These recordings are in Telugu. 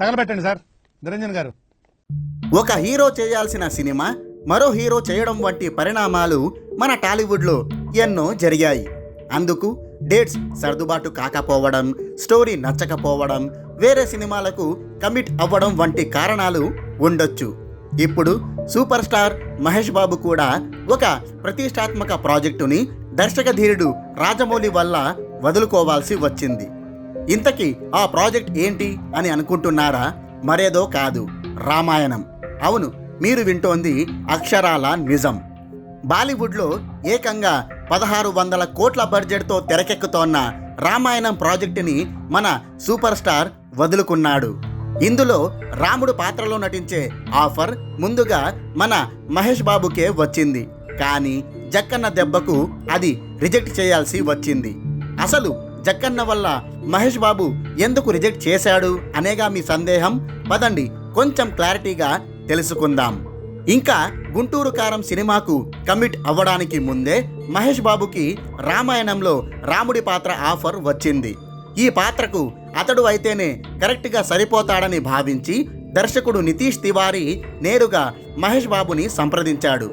తగలబెట్టండి సార్. నిరంజన్ గారు. ఒక హీరో చేయాల్సిన సినిమా మరో హీరో చేయడం వంటి పరిణామాలు మన టాలీవుడ్లో ఎన్నో జరిగాయి. అందుకు డేట్స్ సర్దుబాటు కాకపోవడం స్టోరీ నచ్చకపోవడం వేరే సినిమాలకు కమిట్ అవ్వడం వంటి కారణాలు ఉండొచ్చు. ఇప్పుడు సూపర్ స్టార్ మహేష్ బాబు కూడా ఒక ప్రతిష్టాత్మక ప్రాజెక్టుని దర్శకధీరుడు రాజమౌళి వల్ల వదులుకోవాల్సి వచ్చింది. ఇంతకీ ఆ ప్రాజెక్ట్ ఏంటి అని అనుకుంటున్నారా? మరేదో కాదు. రామాయణం. అవును మీరు వింటోంది అక్షరాల నిజం. బాలీవుడ్లో ఏకంగా పదహారు వందల కోట్ల బడ్జెట్తో తెరకెక్కుతోన్న రామాయణం ప్రాజెక్టుని మన సూపర్ స్టార్ వదులుకున్నాడు. ఇందులో రాముడు పాత్రలో నటించే ఆఫర్ ముందుగా మన మహేష్ బాబుకే వచ్చింది. కానీ జక్కన్న దెబ్బకు అది రిజెక్ట్ చేయాల్సి వచ్చింది. అసలు జక్కన్న వల్ల మహేష్ బాబు ఎందుకు రిజెక్ట్ చేశాడు అనేగా మీ సందేహం? పదండి కొంచెం క్లారిటీగా తెలుసుకుందాం. ఇంకా గుంటూరు కారం సినిమాకు కమిట్ అవ్వడానికి ముందే మహేష్ బాబుకి రామాయణంలో రాముడి పాత్ర ఆఫర్ వచ్చింది. ఈ పాత్రకు అతడు అయితేనే కరెక్ట్గా సరిపోతాడని భావించి దర్శకుడు నితీష్ తివారీ నేరుగా మహేష్ బాబుని సంప్రదించాడు.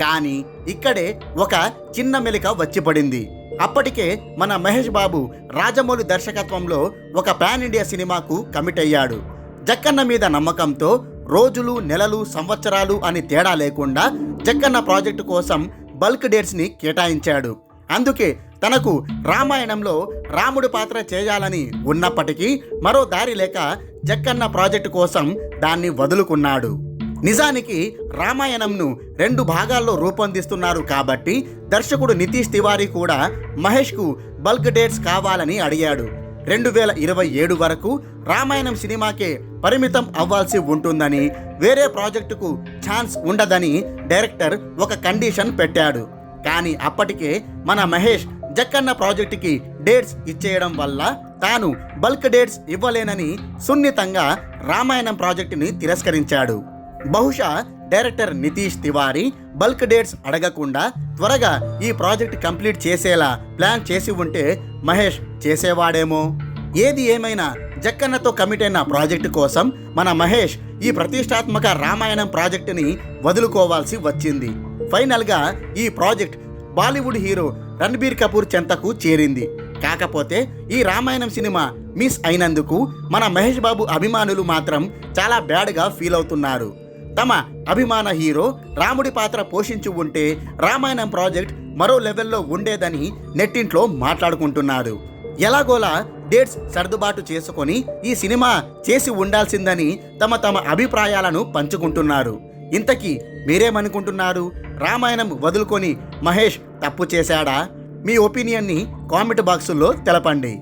కానీ ఇక్కడే ఒక చిన్న మెలిక వచ్చిపడింది. అప్పటికే మన మహేష్ బాబు రాజమౌళి దర్శకత్వంలో ఒక పాన్ ఇండియా సినిమాకు కమిట్ అయ్యాడు. జక్కన్న మీద నమ్మకంతో రోజులు నెలలు సంవత్సరాలు అని తేడా లేకుండా జక్కన్న ప్రాజెక్టు కోసం బల్క్ డేట్స్ని కేటాయించాడు. అందుకే తనకు రామాయణంలో రాముడి పాత్ర చేయాలని ఉన్నప్పటికీ మరో దారి లేక జక్కన్న ప్రాజెక్టు కోసం దాన్ని వదులుకున్నాడు. నిజానికి రామాయణంను రెండు భాగాల్లో రూపొందిస్తున్నారు కాబట్టి దర్శకుడు నితీష్ తివారీ కూడా మహేష్కు బల్క్ డేట్స్ కావాలని అడిగాడు. రెండు వేల ఇరవై ఏడు వరకు రామాయణం సినిమాకే పరిమితం అవ్వాల్సి ఉంటుందని వేరే ప్రాజెక్టుకు ఛాన్స్ ఉండదని డైరెక్టర్ ఒక కండిషన్ పెట్టాడు. కానీ అప్పటికే మన మహేష్ జక్కన్న ప్రాజెక్టుకి డేట్స్ ఇచ్చేయడం వల్ల తాను బల్క్ డేట్స్ ఇవ్వలేనని సున్నితంగా రామాయణం ప్రాజెక్టుని తిరస్కరించాడు. బహుశా director Nitesh Tiwari bulk dates అడగకుండా త్వరగా ఈ ప్రాజెక్ట్ కంప్లీట్ చేసేలా ప్లాన్ చేసి ఉంటే మహేష్ చేసేవాడేమో. ఏది ఏమైనా జక్కన్నతో కమిట్ అయిన ప్రాజెక్టు కోసం మన మహేష్ ఈ ప్రతిష్టాత్మక రామాయణం ప్రాజెక్టుని వదులుకోవాల్సి వచ్చింది. ఫైనల్గా ఈ project Bollywood hero Ranbir Kapoor చెంతకు చేరింది. కాకపోతే ఈ రామాయణం సినిమా మిస్ అయినందుకు మన మహేష్ బాబు అభిమానులు మాత్రం చాలా బ్యాడ్గా ఫీల్ అవుతున్నారు. తమ అభిమాన హీరో రాముడి పాత్ర పోషించి ఉంటే రామాయణం ప్రాజెక్ట్ మరో లెవెల్లో ఉండేదని నెట్టింట్లో మాట్లాడుకుంటున్నారు. ఎలాగోలా డేట్స్ సర్దుబాటు చేసుకొని ఈ సినిమా చేసి ఉండాల్సిందని తమ తమ అభిప్రాయాలను పంచుకుంటున్నారు. ఇంతకీ మీరేమనుకుంటున్నారు? రామాయణం వదులుకొని మహేష్ తప్పు చేశాడా? మీ ఒపీనియన్ని కామెంట్ బాక్సుల్లో తెలపండి.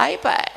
అయిపోయి.